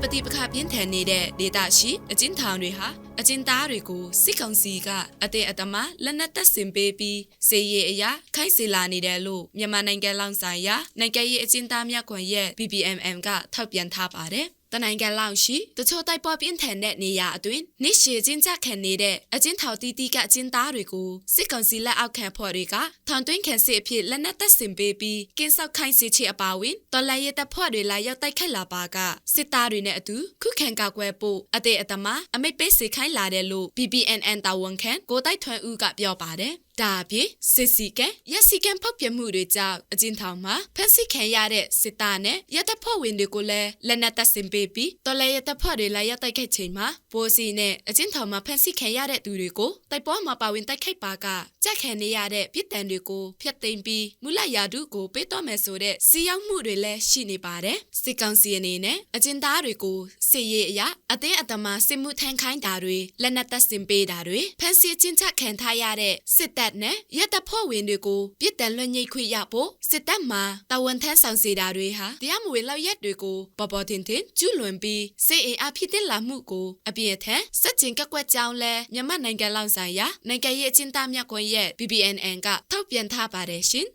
ပတိပခပြင်းထန်နေတဲ့ဒေတာရှိအကျဉ်းထောင်တွေဟာအကျဉ်းသားတွေကိုစစ်ကောင်စီကအတဲ့အတမလက်နက်တပ်ဆင်ပေးပြီးစေရည်အရာခိုက်စီလာနေတယ်လို့မြန်မာနိုင်ငံလောင်ဆိုင်ရာနိုင်ငံရေးအကျဉ်းသားများကွန်ရက် BBMM ကထောက်ပြန်ထားပါတယ်။ တနိုင်ငံလောက်ရှိတချို့တိုက်ပွဲပြင်းထန်တဲ့နေရာအတွင်းနေရှည်ချင်းကြခံနေတဲ့အကျဉ်းထောင်တီးတီးကအကျဉ်းသားတွေကိုစစ်ကောင်စီလက်အောက်ခံဖွဲ့တွေကထောင်တွင်းခံစစ်အဖြစ်လက်နက်တပ်ဆင်ပေးပြီးကင်းဆောက်ခိုင်းစီချေအပါဝင်တော်လိုင်းရဲတပ်ဖွဲ့တွေလာရောက်တိုက်ခိုက်လာပါကစစ်သားတွေနဲ့အတူခုခံကာကွယ်ဖို့အသေးအတမအမိတ်ပေးစေခိုင်းလာတယ်လို့ BBNN တာဝန်ခံကိုတိုက်ထွန်းဦးကပြောပါတယ် ဒါအပြင်စစ်စီကရက်စီကန်ဖောက်ပြမှုတွေကြောင့်အကျဉ်းထောင်မှာဖက်စစ်ခံရတဲ့စစ်သားနဲ့ရဲတပ်ဖွဲ့ဝင်တွေကိုလည်းလက်နက်တပ်ဆင်ပေးပြီးတော်လည်းရဲတပ်ဖွဲ့တွေလာရောက်တိုက်ခိုက်ချိန်မှာပိုစီနဲ့အကျဉ်းထောင်မှာဖက်စစ်ခံရတဲ့သူတွေကိုတိုက်ပွဲမှာပါဝင်တိုက်ခိုက်ပါကကြက်ခံနေရတဲ့ပြည်တံတွေကိုဖျက်သိမ်းပြီးမူလရာဓုကိုပေးတော့မယ်ဆိုတဲ့စီရောက်မှုတွေလည်းရှိနေပါတယ်စစ်ကောင်စီအနေနဲ့အကျဉ်းသားတွေကိုစစ်ရေးအရာအသင်းအတမစစ်မှုထမ်းခိုင်းတာတွေလက်နက်တပ်ဆင်ပေးတာတွေဖက်စစ်ချင်းချခံထားရတဲ့စစ်တပ်နဲ့ရဲတပ်ဖွဲ့ဝင်တွေကိုပြည်တံလွှတ်ညိတ်ခွင့်ရဖို့စစ်တပ်မှာတာဝန်ထမ်းဆောင်စေတာတွေဟာတရားမဝင်လောက်ရက်တွေကိုပေါ်ပေါ်တင်တင်ကျူးလွန်ပြီးစစ်အင်အားဖြစ်တဲ့လာမှုကိုအပြည့်အထက်စက်ကျင်ကက်ကွက်ကြောင်းလဲမြန်မာနိုင်ငံလောက်ဆိုင်ရာနိုင်ငံရေးအကျဉ်းသားများကွန်ရက် BBNN ကထောက်ပြန်ထားပါတယ်ရှင်